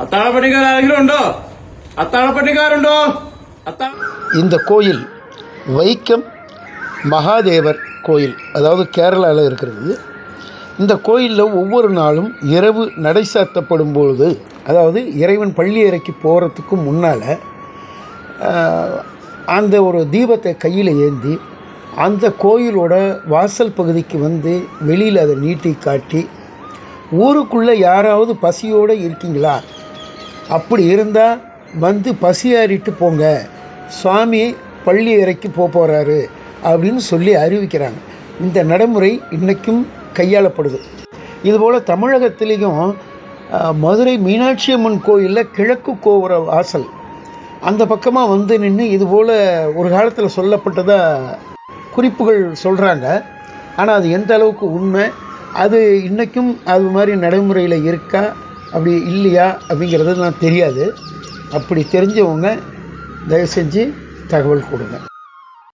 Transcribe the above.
അത്താഴപ്പണിക്കാർ ആരെങ്കിലും ഉണ്ടോ അത്താഴപ്പണിക്കാരുണ്ടോ അത്താഴ இந்த கோயில் வைக்கம் மகாதேவர் கோயில் அதாவது கேரளாவில் இருக்கிறது இந்த கோயிலில் ஒவ்வொரு நாளும் இரவு நடை சாத்தப்படும் பொழுது அதாவது இறைவன் பள்ளி அறைக்கு போகிறதுக்கு முன்னால் அந்த ஒரு தீபத்தை கையில் ஏந்தி அந்த கோயிலோட வாசல் பகுதிக்கு வந்து வெளியில் அதை நீட்டி காட்டி ஊருக்குள்ளே யாராவது பசியோடு இருக்கீங்களா அப்படி இருந்தால் வந்து பசியாறிட்டு போங்க. சுவாமி பள்ளி அறைக்கு போக போகிறாரு அப்படின்னு சொல்லி அறிவிக்கிறாங்க. இந்த நடைமுறை இன்றைக்கும் கையாளப்படுது. இதுபோல் தமிழகத்திலையும் மதுரை மீனாட்சி அம்மன் கோயிலில் கிழக்கு கோபுர வாசல். அந்த பக்கமாக வந்து நின்று இதுபோல் ஒரு காலத்தில் சொல்லப்பட்டதாக குறிப்புகள் சொல்கிறாங்க ஆனால் அது எந்த அளவுக்கு உண்மை? அது இன்றைக்கும் அது மாதிரி நடைமுறையில் இருக்கா? அப்படி இல்லையா அப்படிங்கிறது நான் தெரியாது. அப்படி தெரிஞ்சவங்க தயவு செஞ்சு தகவல் கொடுங்க.